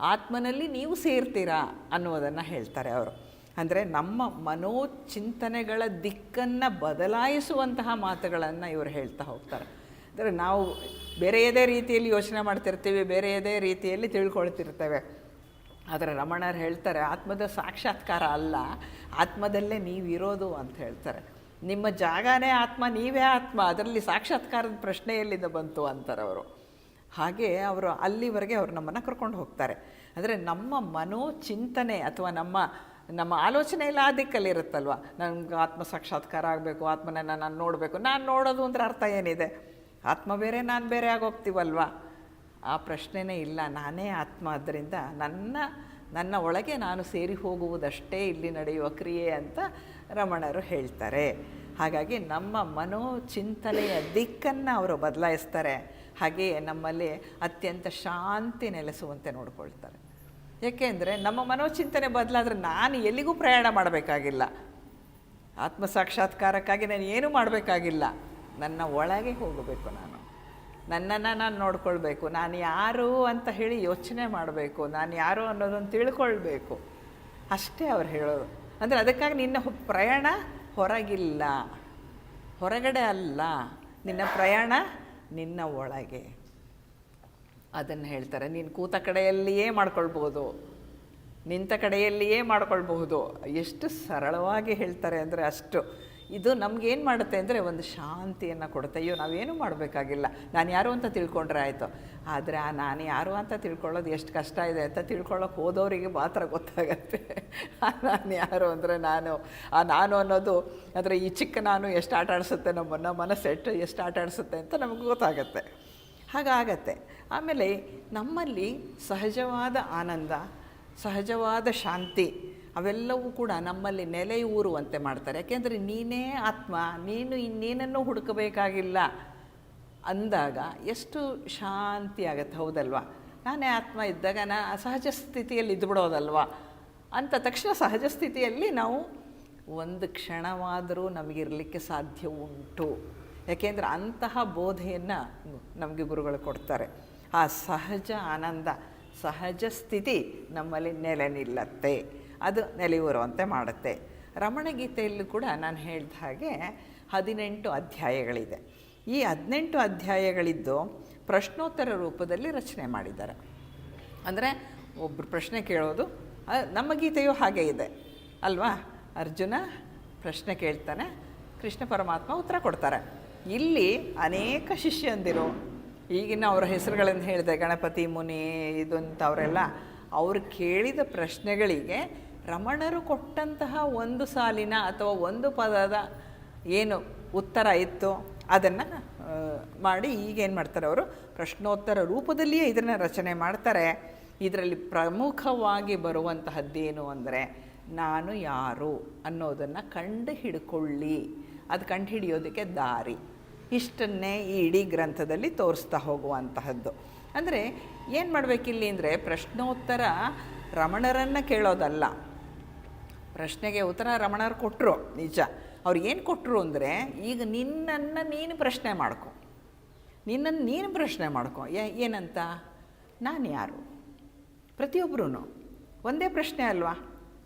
ಆತ್ಮನಲ್ಲಿ ನೀವು ಸೇರ್ತೀರಾ ಅನ್ನೋದನ್ನು ಹೇಳ್ತಾರೆ ಅವರು. ಅಂದರೆ ನಮ್ಮ ಮನೋಚಿಂತನೆಗಳ ದಿಕ್ಕನ್ನು ಬದಲಾಯಿಸುವಂತಹ ಮಾತುಗಳನ್ನು ಇವರು ಹೇಳ್ತಾ ಹೋಗ್ತಾರೆ. ಅಂದರೆ ನಾವು ಬೇರೆಯದೇ ರೀತಿಯಲ್ಲಿ ಯೋಚನೆ ಮಾಡ್ತಿರ್ತೀವಿ ಬೇರೆಯದೇ ರೀತಿಯಲ್ಲಿ ತಿಳ್ಕೊಳ್ತಿರ್ತೇವೆ. ಆದರೆ ರಮಣರು ಹೇಳ್ತಾರೆ, ಆತ್ಮದ ಸಾಕ್ಷಾತ್ಕಾರ ಅಲ್ಲ, ಆತ್ಮದಲ್ಲೇ ನೀವಿರೋದು ಅಂತ ಹೇಳ್ತಾರೆ. ನಿಮ್ಮ ಜಾಗನೇ ಆತ್ಮ, ನೀವೇ ಆತ್ಮ, ಅದರಲ್ಲಿ ಸಾಕ್ಷಾತ್ಕಾರದ ಪ್ರಶ್ನೆ ಎಲ್ಲಿಂದ ಬಂತು ಅಂತಾರೆ ಅವರು. ಹಾಗೆ ಅವರು ಅಲ್ಲಿವರೆಗೆ ಅವರು ನಮ್ಮನ್ನು ಕರ್ಕೊಂಡು ಹೋಗ್ತಾರೆ. ಅಂದರೆ ನಮ್ಮ ಮನೋಚಿಂತನೆ ಅಥವಾ ನಮ್ಮ ನಮ್ಮ ಆಲೋಚನೆ ಎಲ್ಲ ಆ ದಿಕ್ಕಲ್ಲಿರುತ್ತಲ್ವ ನನಗೆ ಆತ್ಮ ಸಾಕ್ಷಾತ್ಕಾರ ಆಗಬೇಕು ಆತ್ಮನ ನಾನು ನೋಡಬೇಕು. ನಾನು ನೋಡೋದು ಅಂದ್ರೆ ಅರ್ಥ ಏನಿದೆ? ಆತ್ಮ ಬೇರೆ, ನಾನು ಬೇರೆ ಆಗೋಗ್ತೀವಲ್ವ? ಆ ಪ್ರಶ್ನೆನೇ ಇಲ್ಲ. ನಾನೇ ಆತ್ಮ ಆದ್ದರಿಂದ ನನ್ನ ನನ್ನ ಒಳಗೆ ನಾನು ಸೇರಿ ಹೋಗುವುದಷ್ಟೇ ಇಲ್ಲಿ ನಡೆಯುವ ಕ್ರಿಯೆ ಅಂತ ರಮಣರು ಹೇಳ್ತಾರೆ. ಹಾಗಾಗಿ ನಮ್ಮ ಮನೋಚಿಂತನೆಯ ದಿಕ್ಕನ್ನು ಅವರು ಬದಲಾಯಿಸ್ತಾರೆ. ಹಾಗೆಯೇ ನಮ್ಮಲ್ಲಿ ಅತ್ಯಂತ ಶಾಂತಿ ನೆಲೆಸುವಂತೆ ನೋಡ್ಕೊಳ್ತಾರೆ. ಏಕೆಂದರೆ ನಮ್ಮ ಮನೋಚಿಂತನೆ ಬದಲಾದರೆ ನಾನು ಎಲ್ಲಿಗೂ ಪ್ರಯಾಣ ಮಾಡಬೇಕಾಗಿಲ್ಲ. ಆತ್ಮ ಸಾಕ್ಷಾತ್ಕಾರಕ್ಕಾಗಿ ನಾನು ಏನೂ ಮಾಡಬೇಕಾಗಿಲ್ಲ. ನನ್ನ ಒಳಗೆ ಹೋಗಬೇಕು ನಾನು. ನನ್ನನ್ನು ನಾನು ನೋಡ್ಕೊಳ್ಬೇಕು. ನಾನು ಯಾರು ಅಂತ ಹೇಳಿ ಯೋಚನೆ ಮಾಡಬೇಕು. ನಾನು ಯಾರು ಅನ್ನೋದನ್ನು ತಿಳ್ಕೊಳ್ಬೇಕು. ಅಷ್ಟೇ ಅವ್ರು ಹೇಳೋದು. ಅಂದರೆ ಅದಕ್ಕಾಗಿ ನಿನ್ನ ಪ್ರಯಾಣ ಹೊರಗಿಲ್ಲ. ಹೊರಗಡೆ ಅಲ್ಲ. ನಿನ್ನ ಪ್ರಯಾಣ ನಿನ್ನ ಒಳಗೆ. ಅದನ್ನು ಹೇಳ್ತಾರೆ. ನೀನು ಕೂತ ಕಡೆಯಲ್ಲಿಯೇ ಮಾಡ್ಕೊಳ್ಬೋದು ನಿಂತ ಕಡೆಯಲ್ಲಿಯೇ ಮಾಡ್ಕೊಳ್ಬಹುದು. ಎಷ್ಟು ಸರಳವಾಗಿ ಹೇಳ್ತಾರೆ ಅಂದರೆ ಅಷ್ಟು. ಇದು ನಮಗೇನು ಮಾಡುತ್ತೆ ಅಂದರೆ ಒಂದು ಶಾಂತಿಯನ್ನು ಕೊಡುತ್ತೆ. ಅಯ್ಯೋ, ನಾವೇನು ಮಾಡಬೇಕಾಗಿಲ್ಲ. ನಾನು ಯಾರು ಅಂತ ತಿಳ್ಕೊಂಡ್ರೆ ಆಯಿತು. ಆದರೆ ಆ ನಾನು ಯಾರು ಅಂತ ತಿಳ್ಕೊಳ್ಳೋದು ಎಷ್ಟು ಕಷ್ಟ ಇದೆ ಅಂತ ತಿಳ್ಕೊಳ್ಳೋಕೆ ಹೋದವರಿಗೆ ಮಾತ್ರ ಗೊತ್ತಾಗತ್ತೆ. ಆ ನಾನು ಯಾರು ಅಂದರೆ ನಾನು. ಆ ನಾನು ಅನ್ನೋದು ಅಂದರೆ ಈ ಚಿಕ್ಕ ನಾನು ಎಷ್ಟು ಆಟ ಆಡಿಸುತ್ತೆ ನಮ್ಮನ್ನು ಮನಸ್ಸೆಟ್ಟು ಎಷ್ಟು ಆಟ ಆಡಿಸುತ್ತೆ ಅಂತ ನಮಗೆ ಗೊತ್ತಾಗತ್ತೆ. ಹಾಗಾಗತ್ತೆ. ಆಮೇಲೆ ನಮ್ಮಲ್ಲಿ ಸಹಜವಾದ ಆನಂದ, ಸಹಜವಾದ ಶಾಂತಿ, ಅವೆಲ್ಲವೂ ಕೂಡ ನಮ್ಮಲ್ಲಿ ನೆಲೆಯೂರುವಂತೆ ಮಾಡ್ತಾರೆ. ಯಾಕೆಂದರೆ ನೀನೇ ಆತ್ಮ, ನೀನು ಇನ್ನೇನನ್ನು ಹುಡುಕಬೇಕಾಗಿಲ್ಲ ಅಂದಾಗ ಎಷ್ಟು ಶಾಂತಿ ಆಗತ್ತೆ, ಹೌದಲ್ವಾ? ನಾನೇ ಆತ್ಮ ಇದ್ದಾಗ ನಾ ಸಹಜ ಸ್ಥಿತಿಯಲ್ಲಿ ಇದ್ಬಿಡೋದಲ್ವಾ? ಅಂತ ತಕ್ಷಣ ಸಹಜ ಸ್ಥಿತಿಯಲ್ಲಿ ನಾವು ಒಂದು ಕ್ಷಣವಾದರೂ ನಮಗಿರಲಿಕ್ಕೆ ಸಾಧ್ಯ ಉಂಟು. ಯಾಕೆಂದರೆ ಅಂತಹ ಬೋಧೆಯನ್ನು ನಮಗೆ ಗುರುಗಳು ಕೊಡ್ತಾರೆ. ಆ ಸಹಜ ಆನಂದ, ಸಹಜ ಸ್ಥಿತಿ ನಮ್ಮಲ್ಲಿ ನೆಲೆ ನಿಲ್ಲತ್ತೆ. ಅದು ನೆಲೆಯೂರುವಂತೆ ಮಾಡುತ್ತೆ. ರಮಣಗೀತೆಯಲ್ಲೂ ಕೂಡ ನಾನು ಹೇಳಿದ ಹಾಗೆ ಹದಿನೆಂಟು ಅಧ್ಯಾಯಗಳಿದೆ. ಈ ಹದಿನೆಂಟು ಅಧ್ಯಾಯಗಳಿದ್ದು ಪ್ರಶ್ನೋತ್ತರ ರೂಪದಲ್ಲಿ ರಚನೆ ಮಾಡಿದ್ದಾರೆ. ಅಂದರೆ ಒಬ್ಬರು ಪ್ರಶ್ನೆ ಕೇಳೋದು ನಮ್ಮ ಗೀತೆಯು ಹಾಗೆ ಇದೆ. ಅಲ್ವಾ? ಅರ್ಜುನ ಪ್ರಶ್ನೆ ಕೇಳ್ತಾನೆ, ಕೃಷ್ಣ ಪರಮಾತ್ಮ ಉತ್ತರ ಕೊಡ್ತಾರೆ. ಇಲ್ಲಿ ಅನೇಕ ಶಿಷ್ಯಂದಿರು, ಈಗಿನ ಅವರ ಹೆಸರುಗಳನ್ನು ಹೇಳಿದೆ, ಗಣಪತಿ, ಮುನಿ ಇದಂಥವರೆಲ್ಲ ಅವರು ಕೇಳಿದ ಪ್ರಶ್ನೆಗಳಿಗೆ ರಮಣರು ಕೊಟ್ಟಂತಹ ಒಂದು ಸಾಲಿನ ಅಥವಾ ಒಂದು ಪದದ ಏನು ಉತ್ತರ ಇತ್ತು, ಅದನ್ನು ಮಾಡಿ ಈಗೇನು ಮಾಡ್ತಾರೆ ಅವರು? ಪ್ರಶ್ನೋತ್ತರ ರೂಪದಲ್ಲಿಯೇ ಇದನ್ನು ರಚನೆ ಮಾಡ್ತಾರೆ. ಇದರಲ್ಲಿ ಪ್ರಮುಖವಾಗಿ ಬರುವಂತಹದ್ದೇನು ಅಂದರೆ, ನಾನು ಯಾರು ಅನ್ನೋದನ್ನು ಕಂಡು ಹಿಡ್ಕೊಳ್ಳಿ. ಅದು ಕಂಡು ಹಿಡಿಯೋದಕ್ಕೆ ದಾರಿ. ಇಷ್ಟನ್ನೇ ಈ ಇಡೀ ಗ್ರಂಥದಲ್ಲಿ ತೋರಿಸ್ತಾ ಹೋಗುವಂತಹದ್ದು. ಅಂದರೆ ಏನು ಮಾಡಬೇಕಿಲ್ಲಿ ಅಂದರೆ ಪ್ರಶ್ನೋತ್ತರ ರಮಣರನ್ನು ಕೇಳೋದಲ್ಲ. ಪ್ರಶ್ನೆಗೆ ಉತ್ತರ ರಮಣರು ಕೊಟ್ಟರು ನಿಜ. ಅವ್ರು ಏನು ಕೊಟ್ಟರು ಅಂದರೆ, ಈಗ ನಿನ್ನನ್ನು ನೀನು ಪ್ರಶ್ನೆ ಮಾಡ್ಕೊ. ನಿನ್ನನ್ನು ನೀನು ಪ್ರಶ್ನೆ ಮಾಡ್ಕೊ. ಏನಂತ? ನಾನು ಯಾರು? ಪ್ರತಿಯೊಬ್ಬರೂ ಒಂದೇ ಪ್ರಶ್ನೆ ಅಲ್ವಾ?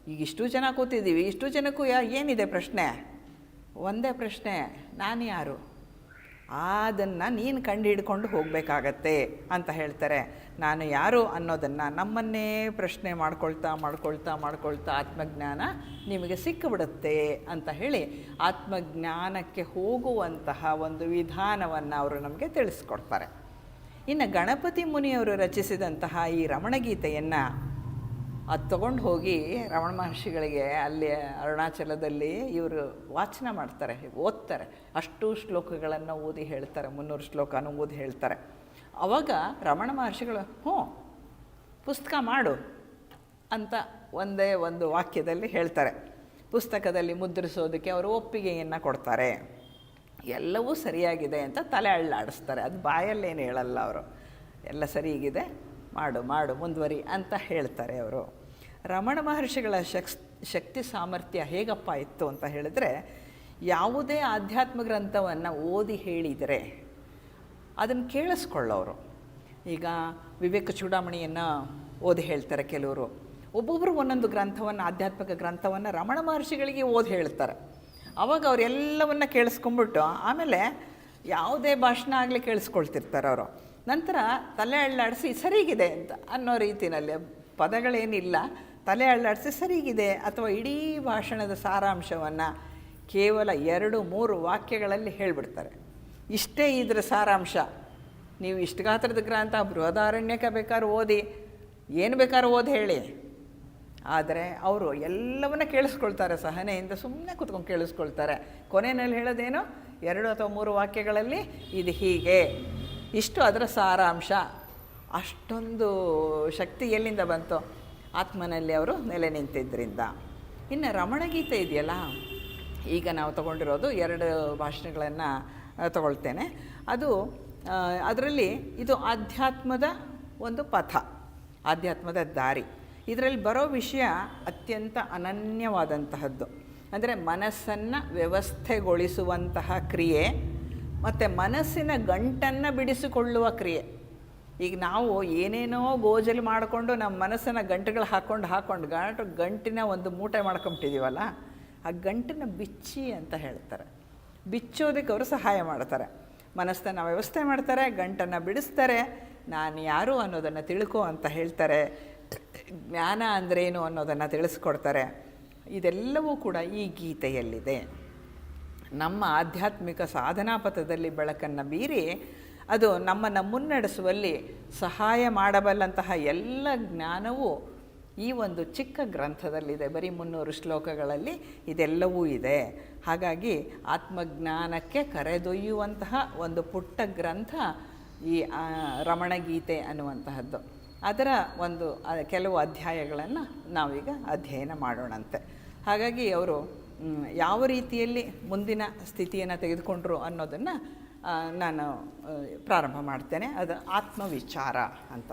ಈಗ ಇಷ್ಟು ಜನ ಕೂತಿದ್ದೀವಿ, ಇಷ್ಟು ಜನಕ್ಕೂ ಯಾ ಏನಿದೆ ಪ್ರಶ್ನೆ? ಒಂದೇ ಪ್ರಶ್ನೆ, ನಾನು ಯಾರು? ಅದನ್ನು ನೀನು ಕಂಡು ಹಿಡ್ಕೊಂಡು ಹೋಗಬೇಕಾಗತ್ತೆ ಅಂತ ಹೇಳ್ತಾರೆ. ನಾನು ಯಾರು ಅನ್ನೋದನ್ನು ನಮ್ಮನ್ನೇ ಪ್ರಶ್ನೆ ಮಾಡ್ಕೊಳ್ತಾ ಮಾಡ್ಕೊಳ್ತಾ ಮಾಡ್ಕೊಳ್ತಾ ಆತ್ಮಜ್ಞಾನ ನಿಮಗೆ ಸಿಕ್ಕಿಬಿಡುತ್ತೆ ಅಂತ ಹೇಳಿ ಆತ್ಮಜ್ಞಾನಕ್ಕೆ ಹೋಗುವಂತಹ ಒಂದು ವಿಧಾನವನ್ನು ಅವರು ನಮಗೆ ತಿಳಿಸ್ಕೊಡ್ತಾರೆ. ಇನ್ನು ಗಣಪತಿ ಮುನಿಯವರು ರಚಿಸಿದಂತಹ ಈ ರಮಣಗೀತೆಯನ್ನು ಅದು ತಗೊಂಡು ಹೋಗಿ ರಮಣ ಮಹರ್ಷಿಗಳಿಗೆ ಅಲ್ಲಿ ಅರುಣಾಚಲದಲ್ಲಿ ಇವರು ವಾಚನ ಮಾಡ್ತಾರೆ, ಓದ್ತಾರೆ. ಅಷ್ಟು ಶ್ಲೋಕಗಳನ್ನು ಓದಿ ಹೇಳ್ತಾರೆ, ಮುನ್ನೂರು ಶ್ಲೋಕನೂ ಓದಿ ಹೇಳ್ತಾರೆ. ಅವಾಗ ರಮಣ ಮಹರ್ಷಿಗಳು, ಹ್ಞೂ, ಪುಸ್ತಕ ಮಾಡು ಅಂತ ಒಂದೇ ಒಂದು ವಾಕ್ಯದಲ್ಲಿ ಹೇಳ್ತಾರೆ. ಪುಸ್ತಕದಲ್ಲಿ ಮುದ್ರಿಸೋದಕ್ಕೆ ಅವರು ಒಪ್ಪಿಗೆಯನ್ನು ಕೊಡ್ತಾರೆ. ಎಲ್ಲವೂ ಸರಿಯಾಗಿದೆ ಅಂತ ತಲೆ ಅಳ್ಳಾಡಿಸ್ತಾರೆ. ಅದು ಬಾಯಲ್ಲೇನು ಹೇಳಲ್ಲ ಅವರು. ಎಲ್ಲ ಸರಿಯಾಗಿದೆ. ಮಾಡು ಮಾಡು, ಮುಂದುವರಿ ಅಂತ ಹೇಳ್ತಾರೆ ಅವರು. ರಮಣ ಮಹರ್ಷಿಗಳ ಶಕ್ಸ್, ಶಕ್ತಿ ಸಾಮರ್ಥ್ಯ ಹೇಗಪ್ಪ ಇತ್ತು ಅಂತ ಹೇಳಿದ್ರೆ, ಯಾವುದೇ ಆಧ್ಯಾತ್ಮ ಗ್ರಂಥವನ್ನು ಓದಿ ಹೇಳಿದರೆ ಅದನ್ನು ಕೇಳಿಸ್ಕೊಳ್ಳೋರು. ಈಗ ವಿವೇಕ ಚೂಡಾಮಣಿಯನ್ನು ಓದಿ ಹೇಳ್ತಾರೆ ಕೆಲವರು. ಒಬ್ಬೊಬ್ಬರು ಒಂದೊಂದು ಗ್ರಂಥವನ್ನು, ಆಧ್ಯಾತ್ಮಿಕ ಗ್ರಂಥವನ್ನು ರಮಣ ಮಹರ್ಷಿಗಳಿಗೆ ಓದಿ ಹೇಳ್ತಾರೆ. ಅವಾಗ ಅವರೆಲ್ಲವನ್ನ ಕೇಳಿಸ್ಕೊಂಬಿಟ್ಟು ಆಮೇಲೆ ಯಾವುದೇ ಭಾಷಣ ಆಗಲಿ ಕೇಳಿಸ್ಕೊಳ್ತಿರ್ತಾರೆ ಅವರು. ನಂತರ ತಲೆ ಅಳ್ಳಾಡಿಸಿ ಸರಿಗಿದೆ ಅಂತ ಅನ್ನೋ ರೀತಿಯಲ್ಲಿ, ಪದಗಳೇನಿಲ್ಲ, ತಲೆ ಅಳ್ಳಾಡಿಸಿ ಸರಿಗಿದೆ ಅಥವಾ ಇಡೀ ಭಾಷಣದ ಸಾರಾಂಶವನ್ನು ಕೇವಲ ಎರಡು, ಮೂರು ವಾಕ್ಯಗಳಲ್ಲಿ ಹೇಳಿಬಿಡ್ತಾರೆ. ಇಷ್ಟೇ ಇದರ ಸಾರಾಂಶ. ನೀವು ಇಷ್ಟು ಗಾತ್ರದ ಗ್ರಂಥ ಬೃಹದಾರಣ್ಯಕ ಬೇಕಾದ್ರೂ ಓದಿ, ಏನು ಬೇಕಾದ್ರೂ ಓದಿ ಹೇಳಿ. ಆದರೆ ಅವರು ಎಲ್ಲವನ್ನ ಕೇಳಿಸ್ಕೊಳ್ತಾರೆ, ಸಹನೆಯಿಂದ ಸುಮ್ಮನೆ ಕೂತ್ಕೊಂಡು ಕೇಳಿಸ್ಕೊಳ್ತಾರೆ. ಕೊನೆಯಲ್ಲಿ ಹೇಳೋದೇನು? ಎರಡು ಅಥವಾ ಮೂರು ವಾಕ್ಯಗಳಲ್ಲಿ ಇದು ಹೀಗೆ. ಇಷ್ಟು ಅದರ ಸಾರಾಂಶ. ಅಷ್ಟೊಂದು ಶಕ್ತಿ ಎಲ್ಲಿಂದ ಬಂತು? ಆತ್ಮನಲ್ಲಿ ಅವರು ನೆಲೆ ನಿಂತಿದ್ದರಿಂದ ಇನ್ನು ರಮಣಗೀತೆ ಇದೆಯಲ್ಲ? ಈಗ ನಾವು ತಗೊಂಡಿರೋದು ಎರಡು ಭಾಷಣಗಳನ್ನು ತಗೊಳ್ತೇನೆ. ಅದು ಅದರಲ್ಲಿ ಇದು ಆಧ್ಯಾತ್ಮದ ಒಂದು ಪಥ, ಆಧ್ಯಾತ್ಮದ ದಾರಿ. ಇದರಲ್ಲಿ ಬರೋ ವಿಷಯ ಅತ್ಯಂತ ಅನನ್ಯವಾದಂತಹದ್ದು. ಅಂದರೆ ಮನಸ್ಸನ್ನು ವ್ಯವಸ್ಥೆಗೊಳಿಸುವಂತಹ ಕ್ರಿಯೆ, ಮತ್ತು ಮನಸ್ಸಿನ ಗಂಟನ್ನು ಬಿಡಿಸಿಕೊಳ್ಳುವ ಕ್ರಿಯೆ. ಈಗ ನಾವು ಏನೇನೋ ಗೋಜಲಿ ಮಾಡಿಕೊಂಡು ನಮ್ಮ ಮನಸ್ಸನ್ನು ಗಂಟುಗಳು ಹಾಕ್ಕೊಂಡು ಹಾಕ್ಕೊಂಡು ಗಂಟು ಗಂಟಿನ ಒಂದು ಮೂಟೆ ಮಾಡ್ಕೊಂಬಿಟ್ಟಿದ್ದೀವಲ್ಲ ಆ ಗಂಟನ್ನು ಬಿಚ್ಚಿ ಅಂತ ಹೇಳ್ತಾರೆ. ಬಿಚ್ಚೋದಕ್ಕೆ ಅವರು ಸಹಾಯ ಮಾಡ್ತಾರೆ. ಮನಸ್ಸನ್ನು ವ್ಯವಸ್ಥೆ ಮಾಡ್ತಾರೆ, ಗಂಟನ್ನು ಬಿಡಿಸ್ತಾರೆ. ನಾನು ಯಾರು ಅನ್ನೋದನ್ನು ತಿಳ್ಕೊ ಅಂತ ಹೇಳ್ತಾರೆ. ಜ್ಞಾನ ಅಂದ್ರೇನು ಅನ್ನೋದನ್ನು ತಿಳಿಸ್ಕೊಡ್ತಾರೆ. ಇದೆಲ್ಲವೂ ಕೂಡ ಈ ಗೀತೆಯಲ್ಲಿದೆ. ನಮ್ಮ ಆಧ್ಯಾತ್ಮಿಕ ಸಾಧನಾ ಪಥದಲ್ಲಿ ಬೆಳಕನ್ನು ಬೀರಿ ಅದು ನಮ್ಮನ್ನು ಮುನ್ನಡೆಸುವಲ್ಲಿ ಸಹಾಯ ಮಾಡಬಲ್ಲಂತಹ ಎಲ್ಲ ಜ್ಞಾನವೂ ಈ ಒಂದು ಚಿಕ್ಕ ಗ್ರಂಥದಲ್ಲಿದೆ. ಬರೀ ಮುನ್ನೂರು ಶ್ಲೋಕಗಳಲ್ಲಿ ಇದೆಲ್ಲವೂ ಇದೆ. ಹಾಗಾಗಿ ಆತ್ಮಜ್ಞಾನಕ್ಕೆ ಕರೆದೊಯ್ಯುವಂತಹ ಒಂದು ಪುಟ್ಟ ಗ್ರಂಥ ಈ ರಮಣಗೀತೆ ಅನ್ನುವಂತಹದ್ದು. ಅದರ ಒಂದು ಕೆಲವು ಅಧ್ಯಾಯಗಳನ್ನು ನಾವೀಗ ಅಧ್ಯಯನ ಮಾಡೋಣಂತೆ. ಹಾಗಾಗಿ ಅವರು ಯಾವ ರೀತಿಯಲ್ಲಿ ಮುಂದಿನ ಸ್ಥಿತಿಯನ್ನು ತೆಗೆದುಕೊಂಡ್ರು ಅನ್ನೋದನ್ನು ನಾನು ಪ್ರಾರಂಭ ಮಾಡ್ತೇನೆ. ಅದು ಆತ್ಮವಿಚಾರ ಅಂತ.